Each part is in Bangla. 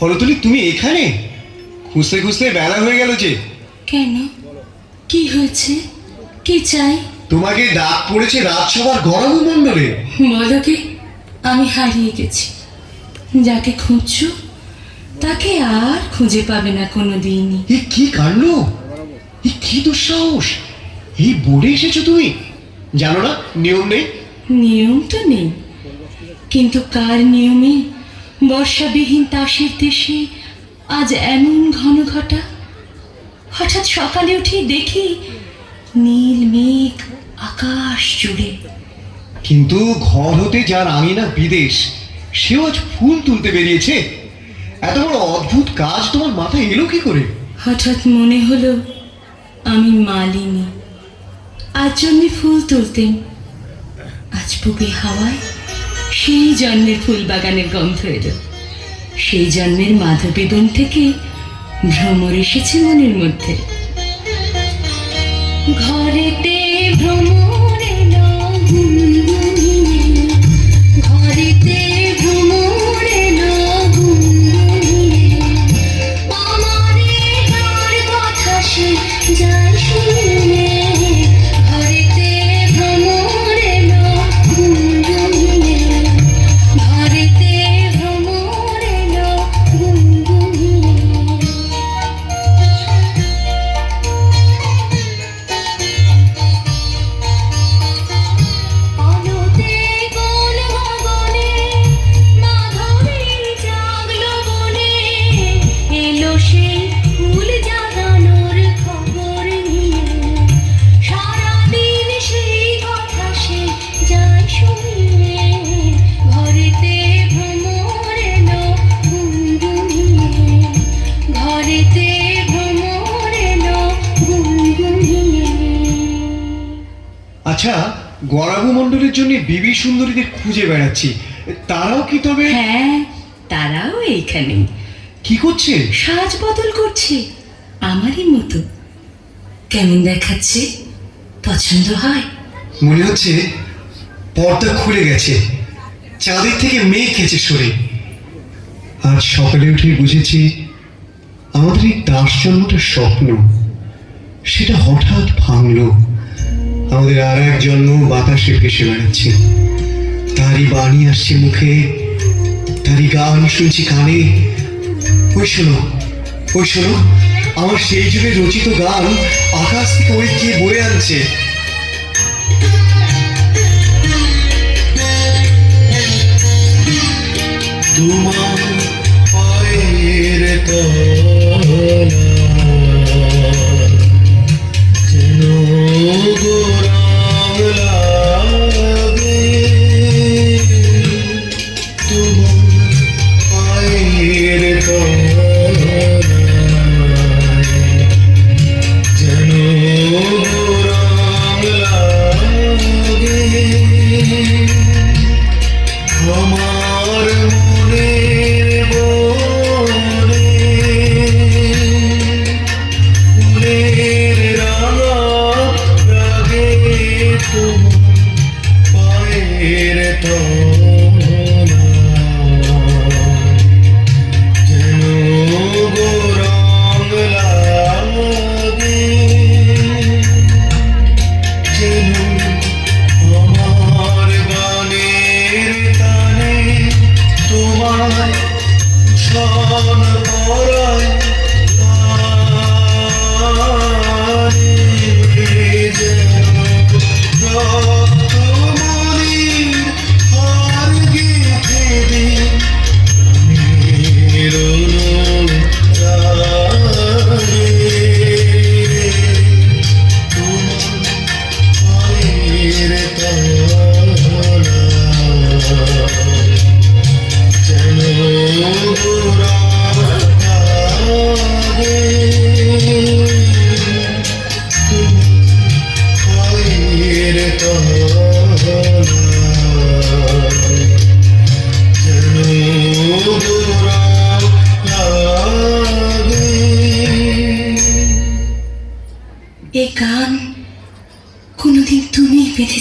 হরতলি তুমি এখানে? খুঁজতে খুঁজতে বেলা হয়ে গেল যে। কেন? কি হয়েছে? কি চাই? তোমাকে ডাক পড়েছে রাজসভার গরম মণ্ডলে বলো কি? আমি হারিয়ে গেছি। যাকে খুঁজছো তাকে আর খুঁজে পাবে না কোনো দিনই এ কি কাণ্ড? এ কি দুঃসাহস? এই বোর্ডে এসেছ তুমি? জানো না নিয়ম নেই? নিয়ম তো নেই। কিন্তু কার নিয়মে বর্ষাবিহীন তাসের দেশে আজ এমন ঘন ঘটা। হঠাৎ সকালে উঠে দেখি নীল মেঘ আকাশ জুড়ে। কিন্তু ঘর হতে যার আঙিনা বিদেশ সেও আজ ফুল তুলতে বেরিয়েছে। এত বড় অদ্ভুত কাজ তোমার মাথায় এলো কি করে? হঠাৎ মনে হলো আমি মালিনী। আজ জন্মে ফুল তুলতেন আজ বুকে হাওয়ায় সেই জন্মের ফুল বাগানের গন্ধ এলো। সেই জন্মের মাধবী বন থেকে ভ্রমর এসেছে মনের মধ্যে। ঘরেতে যায় শুনে আচ্ছা গরাবু মণ্ডলের জন্য বিবি সুন্দরীদের খুঁজে বেড়াচ্ছি। তারাও কি তবে হ্যাঁ তারাও এইখানে। কি করছে? সাজ বদল করছে। আমারই মতো। কেমন দেখাচ্ছে? পছন্দ হয়। মনে হচ্ছে পর্দা খুলে গেছে। চাঁদের থেকে মেঘ খেছে সরে। আজ সকালে উঠে বুঝেছি আমাদের এই দাস জন্মটা স্বপ্ন সেটা হঠাৎ ভাঙলো। আমাদের আর এক জন্ম বাতাসে ভেসে বেড়াচ্ছে তারই বাণী আসছে মুখে, তারই গান শুনছি কানে। ওই শোনো ওই শোনো, আমার সেই যুগে রচিত গান আকাশ থেকে ওই কে বয়ে আনছে। তোমার পায়ের তলা গোরাম লাগে তোমার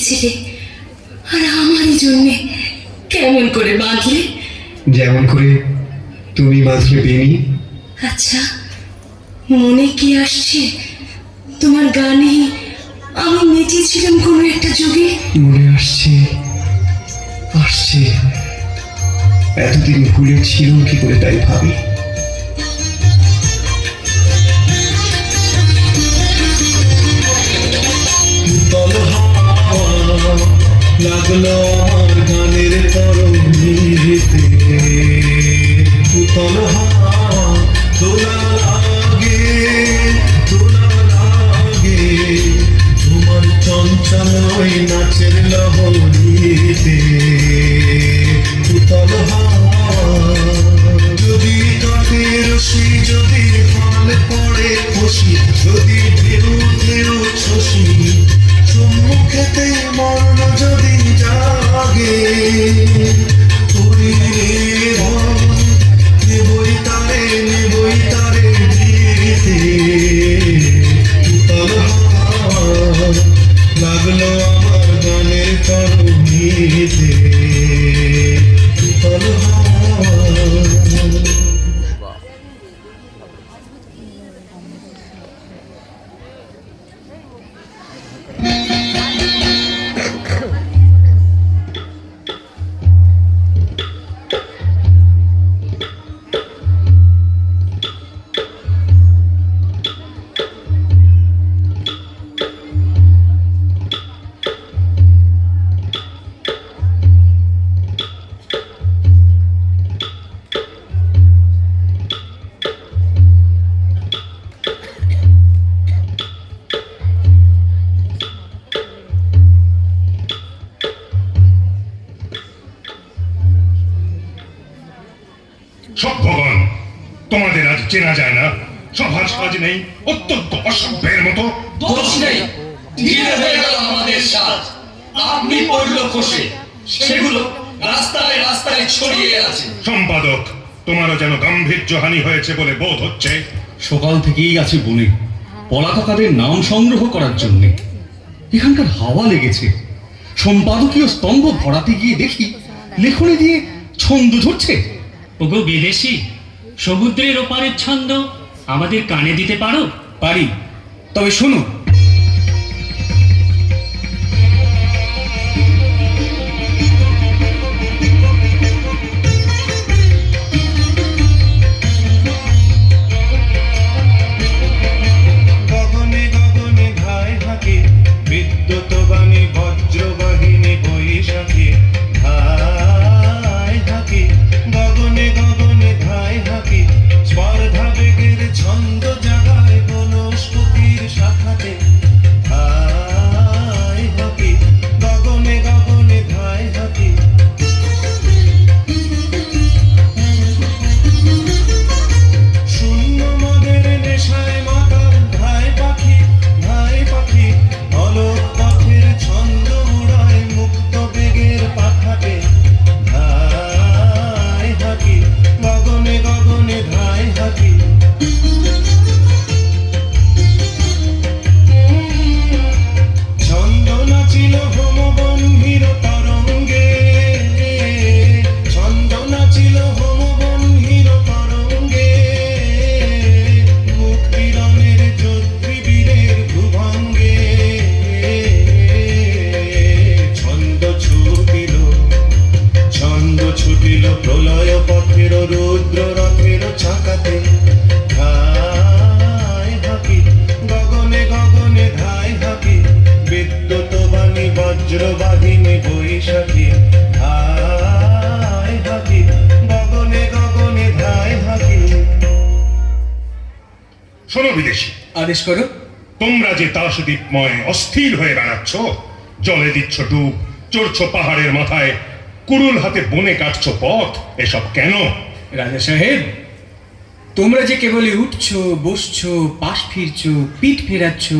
বেঁধেছিলে আর আমারই জন্যে কেমন করে বাঁধলে? যেমন করে তুমি বাঁধলে বেনি। আচ্ছা মনে কি আসছে? তোমার গানে আমি নেচেছিলাম কোনো একটা যুগে? মনে আসছে আসছে। এতদিন ভুলে ছিল কি করে তাই ভাবি? লাগল আমার গানের তরঙ্গিতে উতল হাওয়া সম্মুখেতে মরণ যদি জাগে নেবই তারে নেবই তারে ধীরে লাগল আমার গানের তরুণীতে। সভ্যগণ তোমাদের আজ চেনা যায় না। সভার সাজ নেই অত্যন্ত অসভ্যের মতো। দোষ নেই। ধীরে হয়ে গেল আমাদের সাজ আপনি পড়ল খসে সেগুলো রাস্তায় রাস্তায় ছড়িয়ে আছে। সম্পাদক তোমারও যেন গাম্ভীর্যহানি হয়েছে বলে বোধ হচ্ছে। সকাল থেকেই আছে বনে। পলাতকাদের নাম সংগ্রহ করার জন্য। এখানকার হাওয়া লেগেছে। সম্পাদকীয় স্তম্ভ ভরাতে গিয়ে দেখি লেখনে দিয়ে ছন্দ ধরছে ওগো বিদেশি সমুদ্রের ওপারের ছন্দ আমাদের কানে দিতে পারো? পারি। তবে শোনো চাকাতে ধায় হাকি গগনে গগনে ধায় হাকি বিদ্যুৎ বাণী বজ্রবাহিনী বৈশাখী ধায় হাকি গগনে গগনে ধায় হাকি। শোনো বিদেশি আদেশ করো। তোমরা যে দাসদ্বীপময় অস্থির হয়ে বেড়াচ্ছ জলে দিচ্ছ ডুব চড়ছ পাহাড়ের মাথায় কুড়ুল হাতে বনে কাটছ পথ এসব কেন? রাজা সাহেব তোমরা যে কেবলই উঠছো বসছো পাশ ফিরছো পিঠ ফেরাচ্ছ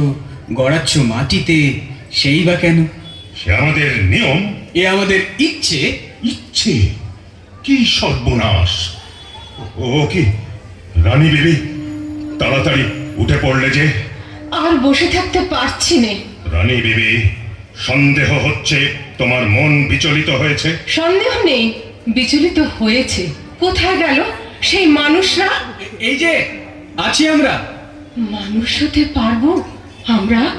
গড়াচ্ছ মাটিতে সেই বা কেন? সে আমাদের নিয়ম। এ আমাদের ইচ্ছে। ইচ্ছে? কি সর্বনাশ? ও কি রানী বিবি তাড়াতাড়ি উঠে পড়লে যে। আর বসে থাকতে পারছি নে। রানী বিবি সন্দেহ হচ্ছে তোমার মন বিচলিত হয়েছে? সন্দেহ নেই বিচলিত হয়েছে। কোথায় গেল সেই মানুষরা? এই যে আছি আমরা। মানুষ হতে পারব? আমরা?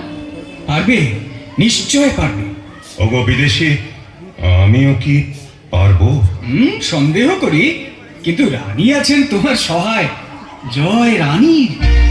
পারবে? নিশ্চয় পারবে। ওগো বিদেশি আমিও কি পারব? হুম সন্দেহ করি কিন্তু রানী আছেন তোমার সহায়। জয় রানীর।